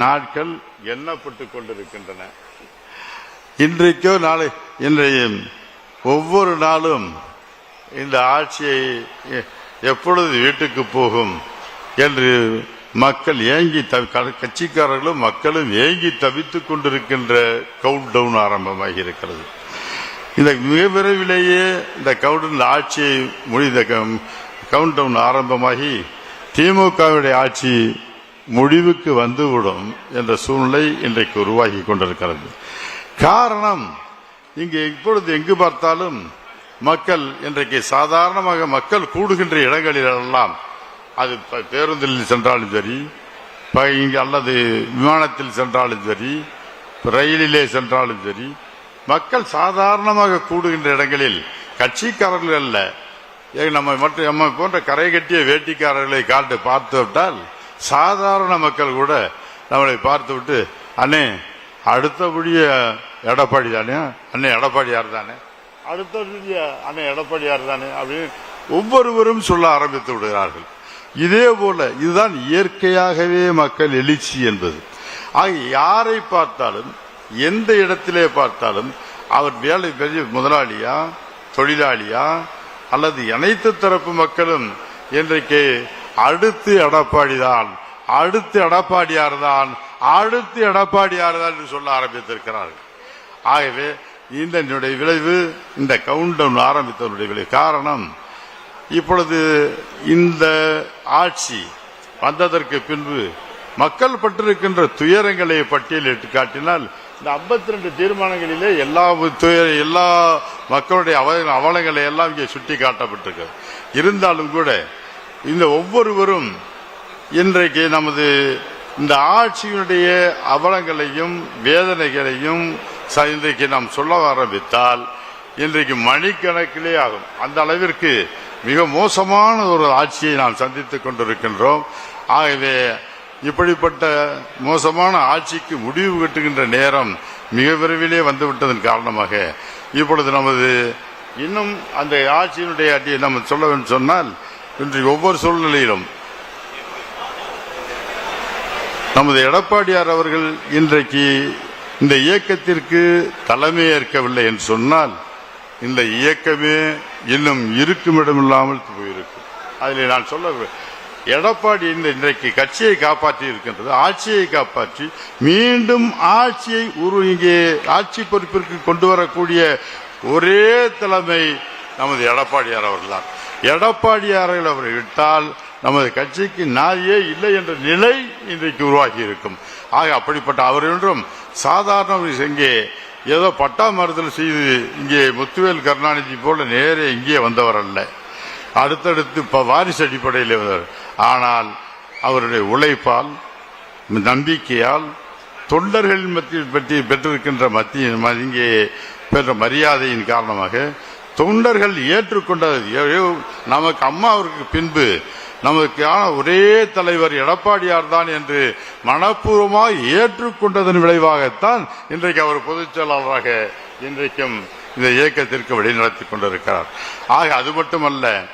நாட்கள் எண்ணப்பட்டு கொண்டிருக்கின்றன. இன்றைக்கோ நாளை இன்றைய ஒவ்வொரு நாளும் இந்த ஆட்சியை எப்பொழுது வீட்டுக்கு போகும் என்று மக்கள் ஏங்கி தவி- கட்சிக்காரர்களும் மக்களும் ஏங்கி தவித்துக் கொண்டிருக்கின்ற கவுண்ட் டவுன் ஆரம்பமாகி இருக்கிறது. இந்த மிக விரைவிலேயே இந்த கவுண்ட் ஆட்சியை முடிந்த கவுண்ட் டவுன் ஆரம்பமாகி திமுகவுடைய ஆட்சி முடிவுக்கு வந்துவிடும் என்ற சூழ்நிலை இன்றைக்கு உருவாகி கொண்டிருக்கிறது. காரணம் இங்கே இப்பொழுது எங்கு பார்த்தாலும் மக்கள் இன்றைக்கு சாதாரணமாக மக்கள் கூடுகின்ற இடங்களிலெல்லாம் அது பேருந்தில் சென்றாலும் சரி ப- இங்கு அல்லது விமானத்தில் சென்றாலும் சரி ரயிலிலே சென்றாலும் சரி மக்கள் சாதாரணமாக கூடுகின்ற இடங்களில் கட்சிக்காரர்கள் அல்ல. நம்ம மட்டும் நம்ம போன்ற கரை கட்டிய வேட்டிக்காரர்களை காட்டு பார்த்து விட்டால் சாதாரண மக்கள் கூட நம்மளை பார்த்து விட்டு அண்ணே அடுத்தபடிய எடப்பாடி தானே? அண்ணே எடப்பாடியார் தானே? அடுத்தபடிய அண்ணே எடப்பாடியார் தானே? அப்படின்னு ஒவ்வொருவரும் சொல்ல ஆரம்பித்து விடுகிறார்கள். இதே போல இதுதான் இயற்கையாகவே மக்கள் எழுச்சி என்பது. ஆக யாரை பார்த்தாலும் எந்த இடத்திலே பார்த்தாலும் அவர் வேலை பெரிய முதலாளியா தொழிலாளியா அல்லது அனைத்து தரப்பு மக்களும் இன்றைக்கு அடுத்து எடப்பாடி தான் அடுத்து எடப்பாடியார் தான் அடுத்து எடப்பாடியார் தான் என்று சொல்ல ஆரம்பித்திருக்கிறார்கள். ஆகவே இந்த என்னுடைய விளைவு இந்த கவுண்டவுன் ஆரம்பித்தவருடைய விளைவு. காரணம் இப்பொழுது இந்த ஆட்சி வந்ததற்கு பின்பு மக்கள் பட்டிருக்கின்ற துயரங்களை பட்டியலிட்டு காட்டினால் இந்த 52 ரெண்டு தீர்மானங்களிலே எல்லா எல்லா மக்களுடைய அவலங்களை எல்லாம் இங்கே சுட்டி காட்டப்பட்டிருக்கிறது இருந்தாலும் கூட இந்த ஒவ்வொருவரும் இன்றைக்கு நமது இந்த ஆட்சியினுடைய அவலங்களையும் வேதனைகளையும் இன்றைக்கு நாம் சொல்ல ஆரம்பித்தால் இன்றைக்கு மணிக்கணக்கிலே ஆகும். அந்த அளவிற்கு மிக மோசமான ஒரு ஆட்சியை நாம் சந்தித்துக் கொண்டிருக்கின்றோம். ஆகவே இப்படிப்பட்ட மோசமான ஆட்சிக்கு முடிவு கட்டுகின்ற நேரம் மிக விரைவிலே வந்துவிட்டதன் காரணமாக இப்பொழுது நமது இன்னும் அந்த ஆட்சியினுடைய அடியை நம்ம சொல்ல வேண்டும் சொன்னால் இன்று ஒவ்வொரு சூழ்நிலையிலும் நமது எடப்பாடியார் அவர்கள் இன்றைக்கு இந்த இயக்கத்திற்கு தலைமை ஏற்கவில்லை என்று சொன்னால் இந்த இயக்கமே இன்னும் இருக்கும் இடமில்லாமல் போயிருக்கும். அதில் நான் சொல்ல எடப்பாடி இந்த இன்றைக்கு கட்சியை காப்பாற்றி இருக்கின்றது ஆட்சியை காப்பாற்றி மீண்டும் ஆட்சியை உரு இங்கே ஆட்சி பொறுப்பிற்கு கொண்டு வரக்கூடிய ஒரே தலைமை நமது எடப்பாடியார் அவர்கள்தான். எடப்பாடியார்கள் அவரை விட்டால் நமது கட்சிக்கு நாயே இல்லை என்ற நிலை இன்றைக்கு உருவாகி இருக்கும் ஆக அப்படிப்பட்ட அவர் என்றும் சாதாரண இங்கே ஏதோ பட்டா மறுதல் செய்து இங்கே முத்துவேல் கருணாநிதி போல நேரே இங்கே வந்தவர் அல்ல. அடுத்தடுத்து வாரிசு அடிப்படையில் வந்தவர். ஆனால் அவருடைய உழைப்பால் நம்பிக்கையால் தொண்டர்களின் மத்தியில் பற்றி பெற்றிருக்கின்ற மத்திய ம- இங்கே பெற்ற மரியாதையின் காரணமாக தொண்டர்கள் ஏற்றுக்கொண்டது. ஏ- நமக்கு அம்மாவிற்கு பின்பு நமக்கான ஒரே தலைவர் எடப்பாடியார் தான் என்று மனப்பூர்வமாக ஏற்றுக்கொண்டதன் விளைவாகத்தான் இன்றைக்கு அவர் பொதுச் செயலாளராக இன்றைக்கும் இந்த இயக்கத்திற்கு வழிநடத்தி கொண்டிருக்கிறார். ஆக அது மட்டுமல்ல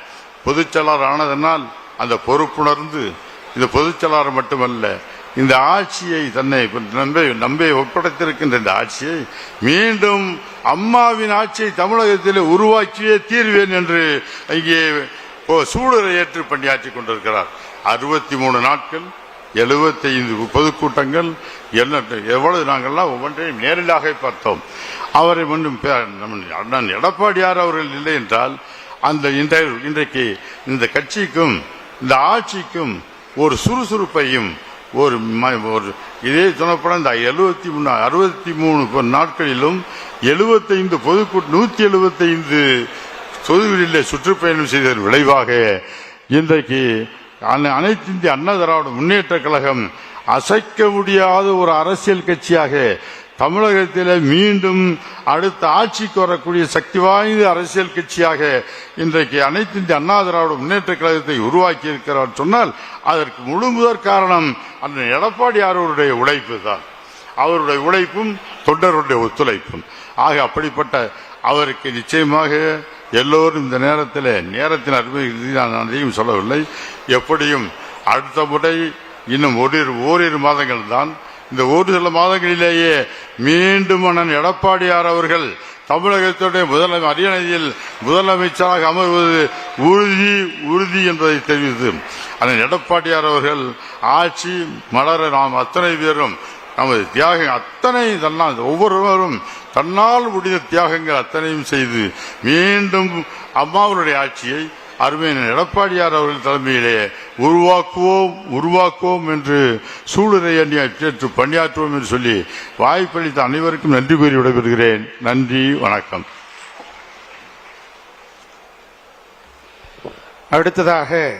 பொதுச் செயலாளர் ஆனதனால் அந்த பொறுப்புணர்ந்து இந்த பொதுச் செயலாளர் மட்டுமல்ல இந்த ஆட்சியை தன்னை நம்பி நம்பி ஒப்படைத்திருக்கின்ற இந்த ஆட்சியை மீண்டும் அம்மாவின் ஆட்சியை தமிழகத்தில் உருவாக்கியே தீர்வேன் என்று இங்கே ஓ, ஏற்று பணியாற்றி கொண்டிருக்கிறார். அறுபத்தி மூணு நாட்கள் எழுபத்தைந்து பொதுக்கூட்டங்கள் என்ன- எவ்வளவு நாங்கள்லாம் ஒவ்வொன்றையும் நேரடியாக பார்த்தோம். அவரை முன்னும் பே- அண்ணன் எடப்பாடியார் அவர்கள் இல்லை என்றால் அந்த இன்றைய இன்றைக்கு இந்த கட்சிக்கும் இந்த ஆட்சிக்கும் ஒரு சுறுசுறுப்பையும் ஒரு ஒரு இதே சொன்னப்பட இந்த எழுபத்தி மூணு அறுபத்தி மூணு நாட்களிலும் எழுபத்தைந்து பொதுக்கூட்ட நூத்தி எழுபத்தைந்து தொகுதிகளில் சுற்றுப்பயணம் செய்ததன் விளைவாக இன்றைக்கு அனைத்து இந்திய அண்ணா திராவிட முன்னேற்ற கழகம் அசைக்க முடியாத ஒரு அரசியல் கட்சியாக தமிழகத்தில் மீண்டும் அடுத்த ஆட்சிக்கு வரக்கூடிய சக்தி வாய்ந்த அரசியல் கட்சியாக இன்றைக்கு அனைத்து இந்திய அண்ணா திராவிட முன்னேற்ற கழகத்தை உருவாக்கி இருக்கிறார் சொன்னால் அதற்கு முழு முதற் காரணம் அந்த எடப்பாடி அவருடைய உழைப்பு தான் அவருடைய உழைப்பும் தொண்டருடைய ஒத்துழைப்பும். ஆக அப்படிப்பட்ட அவருக்கு நிச்சயமாக எல்லோரும் இந்த நேரத்தில் நேரத்தின் அருமை நான் அதையும் சொல்லவில்லை. எப்படியும் அடுத்த முறை இன்னும் ஓரிரு ஓரிரு மாதங்கள் தான் இந்த ஒரு சில மாதங்களிலேயே மீண்டும் அண்ணன் எடப்பாடியார் அவர்கள் தமிழகத்துடைய முதல அரியணையில் முதலமைச்சராக அமர்வது உறுதி உறுதி என்பதை தெரிவித்து அண்ணன் எடப்பாடியார் அவர்கள் ஆட்சி மலர நாம் அத்தனை பேரும் நமது தியாகம் அத்தனை தன்னால் ஒவ்வொருவரும் தன்னால் முடிந்த தியாகங்கள் அத்தனையும் செய்து மீண்டும் அம்மாவனுடைய ஆட்சியை அருமையின் எடப்பாடியார் அவர்கள் தலைமையிலே உருவாக்குவோம் உருவாக்குவோம் என்று சூளுரை ஏற்று பணியாற்றுவோம் என்று சொல்லி வாய்ப்பளித்த அனைவருக்கும் நன்றி கூறி விடைபெறுகிறேன். நன்றி வணக்கம். அடுத்ததாக